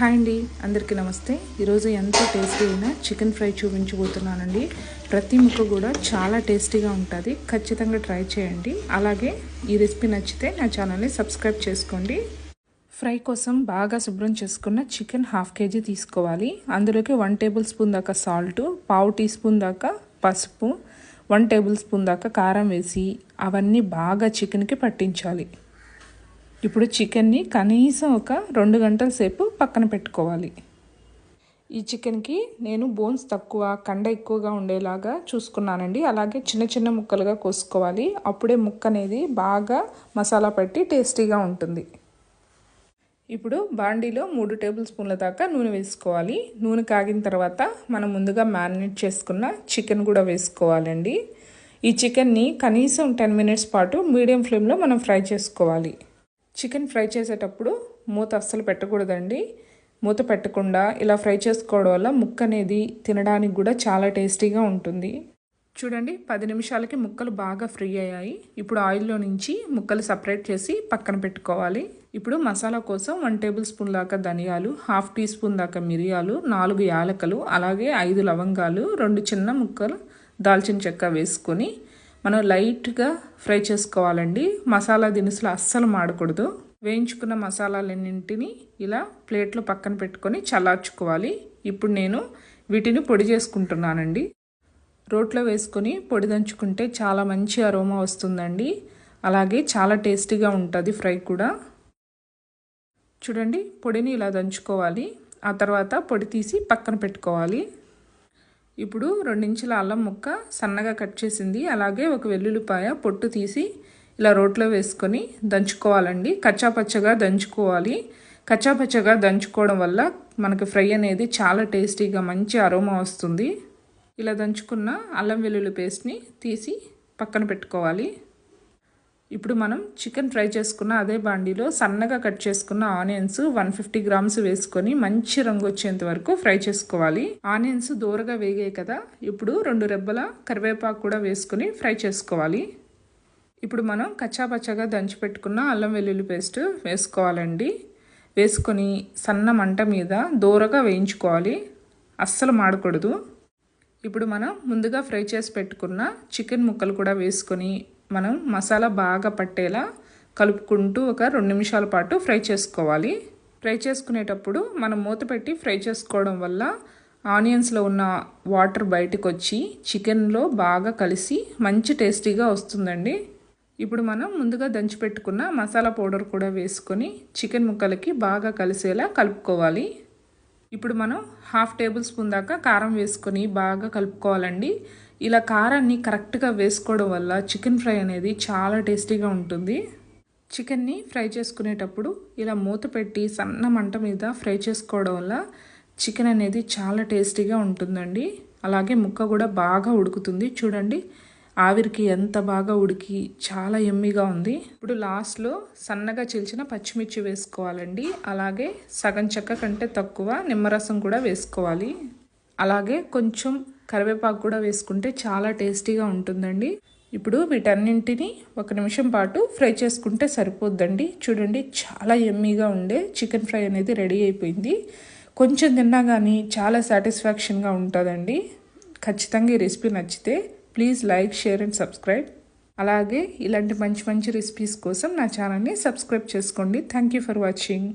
Hi అండి అందరికీ నమస్తే. ఈరోజు ఎంతో టేస్టీ అయిన చికెన్ ఫ్రై చూపించబోతున్నానండి. ప్రతి ముక్క కూడా చాలా టేస్టీగా ఉంటుంది. ఖచ్చితంగా ట్రై చేయండి. అలాగే ఈ రెసిపీ నచ్చితే నా ఛానల్ని సబ్స్క్రైబ్ చేసుకోండి. ఫ్రై కోసం బాగా శుభ్రం చేసుకున్న చికెన్ హాఫ్ కేజీ తీసుకోవాలి. అందులోకి వన్ టేబుల్ స్పూన్ దాకా సాల్ట్ పావు టీ స్పూన్ దాకా పసుపు వన్ టేబుల్ స్పూన్ దాకా కారం వేసి అవన్నీ బాగా చికెన్కి పట్టించాలి. ఇప్పుడు చికెన్ని కనీసం ఒక రెండు గంటల సేపు పక్కన పెట్టుకోవాలి. ఈ చికెన్కి నేను బోన్స్ తక్కువ కండ ఎక్కువగా ఉండేలాగా చూసుకున్నానండి. అలాగే చిన్న చిన్న ముక్కలుగా కోసుకోవాలి. అప్పుడే ముక్క అనేది బాగా మసాలా పట్టి టేస్టీగా ఉంటుంది. ఇప్పుడు బాండీలో మూడు టేబుల్ స్పూన్ల దాకా నూనె వేసుకోవాలి. నూనె కాగిన తర్వాత మనం ముందుగా మ్యారినేట్ చేసుకున్న చికెన్ కూడా వేసుకోవాలండి. ఈ చికెన్ని కనీసం టెన్ మినిట్స్ పాటు మీడియం ఫ్లేమ్లో మనం ఫ్రై చేసుకోవాలి. చికెన్ ఫ్రై చేసేటప్పుడు మూత అస్సలు పెట్టకూడదండి. మూత పెట్టకుండా ఇలా ఫ్రై చేసుకోవడం వల్ల ముక్క అనేది తినడానికి కూడా చాలా టేస్టీగా ఉంటుంది. చూడండి పది నిమిషాలకి ముక్కలు బాగా ఫ్రీ అయ్యాయి. ఇప్పుడు ఆయిల్లో నుంచి ముక్కలు సపరేట్ చేసి పక్కన పెట్టుకోవాలి. ఇప్పుడు మసాలా కోసం వన్ టేబుల్ స్పూన్ దాకా ధనియాలు హాఫ్ టీ స్పూన్ దాకా మిరియాలు నాలుగు యాలకలు అలాగే ఐదు లవంగాలు రెండు చిన్న ముక్కలు దాల్చిన చెక్క వేసుకొని మనం లైట్గా ఫ్రై చేసుకోవాలండి. మసాలా దినుసులు అస్సలు మాడకూడదు. వేయించుకున్న మసాలాలన్నింటినీ ఇలా ప్లేట్లో పక్కన పెట్టుకొని చల్లార్చుకోవాలి. ఇప్పుడు నేను వీటిని పొడి చేసుకుంటున్నానండి. రోట్లో వేసుకొని పొడి దంచుకుంటే చాలా మంచి అరోమా వస్తుందండి. అలాగే చాలా టేస్టీగా ఉంటుంది ఫ్రై కూడా. చూడండి పొడిని ఇలా దంచుకోవాలి. ఆ తర్వాత పొడి తీసి పక్కన పెట్టుకోవాలి. ఇప్పుడు రెండించుల అల్లం ముక్క సన్నగా కట్ చేసింది. అలాగే ఒక వెల్లుల్లిపాయ పొట్టు తీసి ఇలా రోట్లో వేసుకొని దంచుకోవాలండి. కచ్చాపచ్చగా దంచుకోవాలి. కచ్చాపచ్చగా దంచుకోవడం వల్ల మనకి ఫ్రై అనేది చాలా టేస్టీగా మంచి అరోమా వస్తుంది. ఇలా దంచుకున్న అల్లం వెల్లుల్లి పేస్ట్ని తీసి పక్కన పెట్టుకోవాలి. ఇప్పుడు మనం చికెన్ ఫ్రై చేసుకున్న అదే బాండీలో సన్నగా కట్ చేసుకున్న ఆనియన్స్ వన్ ఫిఫ్టీ గ్రామ్స్ వేసుకొని మంచి రంగు వచ్చేంత వరకు ఫ్రై చేసుకోవాలి. ఆనియన్స్ దూరగా వేగాయి కదా ఇప్పుడు రెండు రెబ్బల కరివేపాకు కూడా వేసుకొని ఫ్రై చేసుకోవాలి. ఇప్పుడు మనం కచ్చాపచ్చగా దంచి పెట్టుకున్న అల్లం వెల్లుల్లి పేస్ట్ వేసుకోవాలండి. వేసుకొని సన్న మంట మీద దూరగా వేయించుకోవాలి. అస్సలు మాడకూడదు. ఇప్పుడు మనం ముందుగా ఫ్రై చేసి పెట్టుకున్న చికెన్ ముక్కలు కూడా వేసుకొని మనం మసాలా బాగా పట్టేలా కలుపుకుంటూ ఒక రెండు నిమిషాల పాటు ఫ్రై చేసుకోవాలి. ఫ్రై చేసుకునేటప్పుడు మనం మూత పెట్టి ఫ్రై చేసుకోవడం వల్ల ఆనియన్స్లో ఉన్న వాటర్ బయటకు వచ్చి చికెన్లో బాగా కలిసి మంచి టేస్టీగా వస్తుందండి. ఇప్పుడు మనం ముందుగా దంచి పెట్టుకున్న మసాలా పౌడర్ కూడా వేసుకొని చికెన్ ముక్కలకి బాగా కలిసేలా కలుపుకోవాలి. ఇప్పుడు మనం హాఫ్ టేబుల్ స్పూన్ దాకా కారం వేసుకొని బాగా కలుపుకోవాలండి. ఇలా కారాన్ని కరెక్ట్గా వేసుకోవడం వల్ల చికెన్ ఫ్రై అనేది చాలా టేస్టీగా ఉంటుంది. చికెన్ని ఫ్రై చేసుకునేటప్పుడు ఇలా మూత పెట్టి సన్న మంట మీద ఫ్రై చేసుకోవడం వల్ల చికెన్ అనేది చాలా టేస్టీగా ఉంటుందండి. అలాగే ముక్క కూడా బాగా ఉడుకుతుంది. చూడండి ఆవిరికి ఎంత బాగా ఉడికి చాలా ఎమ్మిగా ఉంది. ఇప్పుడు లాస్ట్లో సన్నగా చిల్చిన పచ్చిమిర్చి వేసుకోవాలండి. అలాగే సగం చెక్క కంటే తక్కువ నిమ్మరసం కూడా వేసుకోవాలి. అలాగే కొంచెం కరివేపాకు కూడా వేసుకుంటే చాలా టేస్టీగా ఉంటుందండి. ఇప్పుడు వీటన్నింటిని ఒక నిమిషం పాటు ఫ్రై చేసుకుంటే సరిపోద్దండి. చూడండి చాలా ఎమ్మీగా ఉండే చికెన్ ఫ్రై అనేది రెడీ అయిపోయింది. కొంచెం తిన్నా కానీ చాలా సాటిస్ఫాక్షన్గా ఉంటుందండి. ఖచ్చితంగా ఈ రెసిపీ నచ్చితే please like share and subscribe. అలాగే ఇలాంటి మంచి మంచి రెసిపీస్ కోసం నా ఛానల్ని సబ్స్క్రైబ్ చేసుకోండి. Thank you for watching.